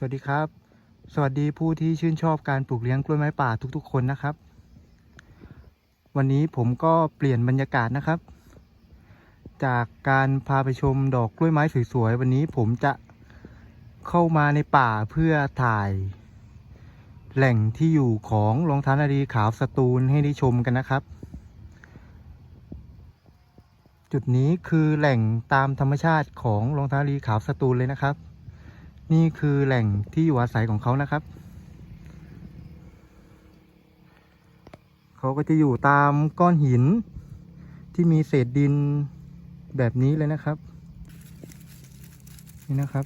สวัสดีครับ สวัสดีผู้ที่ชื่นชอบการปลูกเลี้ยงกล้วยไม้ป่าทุกๆ คนนะครับ วันนี้ผมก็เปลี่ยนบรรยากาศนะครับ จากการพาไปชมดอกกล้วยไม้สวยๆวันนี้ผมจะเข้ามาในป่าเพื่อถ่าย แหล่งที่อยู่ของรองเท้านารีขาวสตูลให้ได้ชมกันนะครับ จุดนี้คือแหล่งตามธรรมชาติของรองเท้านารีขาวสตูลเลยนะครับ นี่คือแหล่งที่อยู่อาศัยของเขานะครับ เขาก็จะอยู่ตามก้อนหิน ที่มีเศษดินแบบนี้เลยนะครับ นี่นะครับ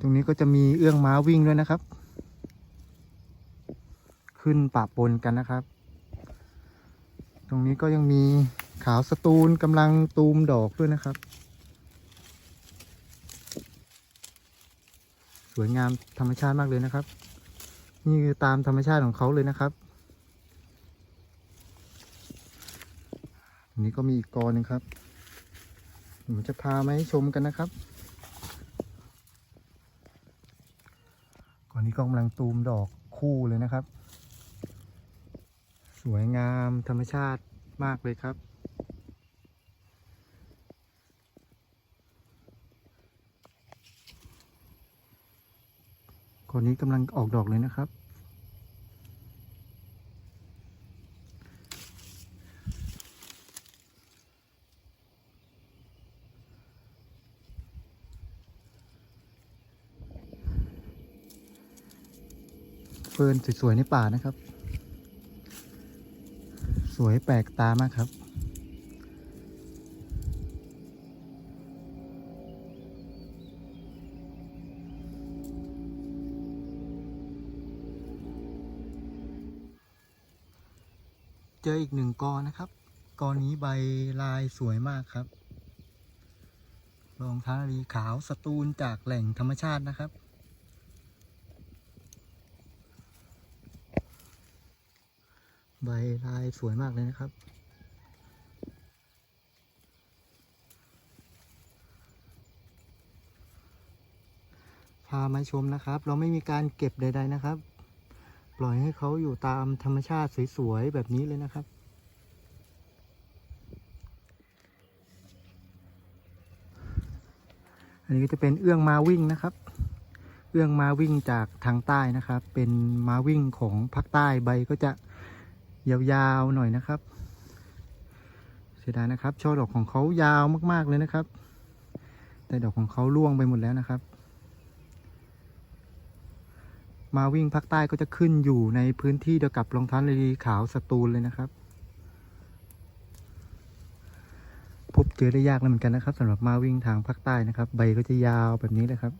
ตรงนี้ก็จะมีเอื้องม้าวิ่งด้วยนะครับ ขึ้นปะปนกันนะครับ ตรงนี้ก็ยังมีขาวสตูลกำลังตูมดอกด้วยนะครับ สวยงามธรรมชาติมากเลยนะครับ นี่คือตามธรรมชาติของเขาเลยนะครับอันนี้ก็มีอีกกอหนึ่งครับผมจะพามาให้ชมกันนะครับก่อนนี้ก็กำลังตูมดอกคู่เลยนะครับ สวยงามธรรมชาติมากเลยครับ ก่อนนี้กำลังออกดอกเลยนะครับ เฟิร์นสวยๆในป่านะครับ สวยแปลกตามากครับ เจออีกหนึ่งกอนะครับ กอนี้ใบลายสวยมากครับรองเท้ารีขาวสตูลจากแหล่งธรรมชาตินะครับ ใบลายสวยมากเลยนะครับพามาชมนะครับ เราไม่มีการเก็บใด ๆนะครับ ล่อยให้เขาอยู่ตามธรรมชาติสวยๆแบบนี้เลยนะครับ อันนี้ก็จะเป็นเอื้องมาวิ่งนะครับ เอื้องมาวิ่งจากทางใต้นะครับ เป็นมาวิ่งของภาคใต้ใบก็จะยาวๆหน่อยนะครับ เสียดายนะครับ ช่อดอกของเขายาวมากๆเลยนะครับ แต่ดอกของเขาร่วงไปหมดแล้วนะครับ มาวิ่งภาคใต้ก็จะขึ้นอยู่ในพื้นที่เดียวกับรองเท้าลีขาวสตูลเลยนะครับ พบเจอได้ยากเลยเหมือนกันนะครับสำหรับมาวิ่งทางภาคใต้นะครับ ใบก็จะยาวแบบนี้เลยครับ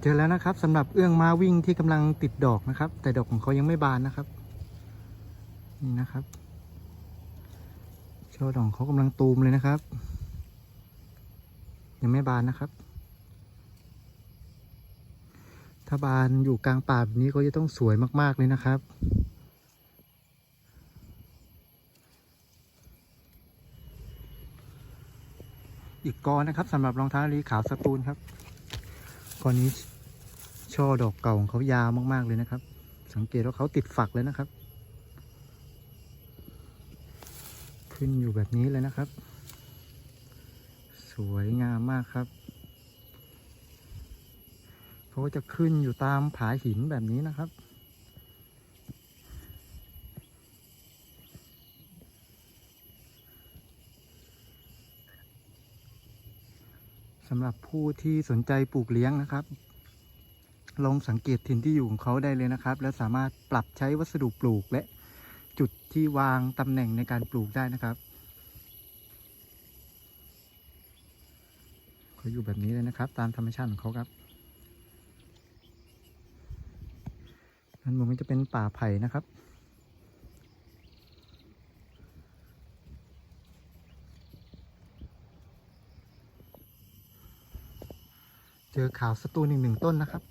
เจอแล้วนะครับสำหรับเอื้องมาวิ่งที่กำลังติดดอกนะครับ แต่ดอกของเขายังไม่บานนะครับนี่นะครับช่อดอกเขากำลังตูมเลยนะครับ ยังไม่บานนะครับ ถ้าบานอยู่กลางป่าแบบนี้ก็จะต้องสวยมาก ๆ เลยนะครับ อีกกอนะครับสำหรับรองเท้าลีขาวสตูลครับกอนนี้ช่อดอกเก่าของเขายาวมาก ๆ เลยนะครับ สังเกตว่าเขาติดฝักเลยนะครับ ขึ้นอยู่แบบนี้เลยนะครับ สวยงามมากครับเขาจะขึ้นอยู่ตามผาหินแบบนี้นะครับ สำหรับผู้ที่สนใจปลูกเลี้ยงนะครับ ลองสังเกตถิ่นที่อยู่ของเขาได้เลยนะครับ และสามารถปรับใช้วัสดุปลูกและจุดที่วางตำแหน่งในการปลูกได้นะครับ เขาอยู่แบบนี้เลยนะครับ ตามธรรมชาติของเขาครับด้านบนก็จะเป็นป่าไผ่นะครับ เจอขาวสตูนอีกหนึ่งต้นนะครับ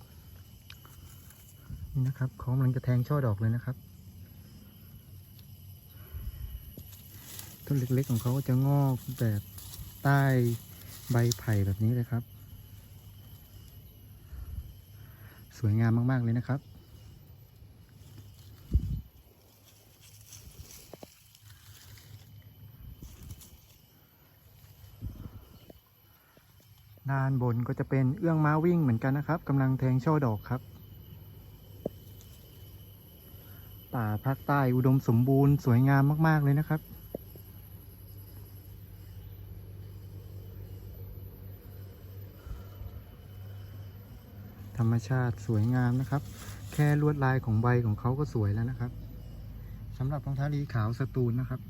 นี่นะครับเขากำลังจะแทงช่อดอกเลยนะครับ ต้นเล็กๆของเขาก็จะงอกแบบใต้ ใบไผ่แบบนี้เลยครับ สวยงามมาก ๆ เลยนะครับ ด้านบนก็จะเป็นเอื้องม้าวิ่งเหมือนกันนะครับกำลังแทงช่อดอกครับ ป่าภาคใต้อุดมสมบูรณ์สวยงามมาก ๆ เลยนะครับ ธรรมชาติสวยงามนะครับ แค่ลวดลายของใบของเขาก็สวยแล้วนะครับสำหรับรองเท้าลีขาวสตูนนะครับ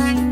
Bye.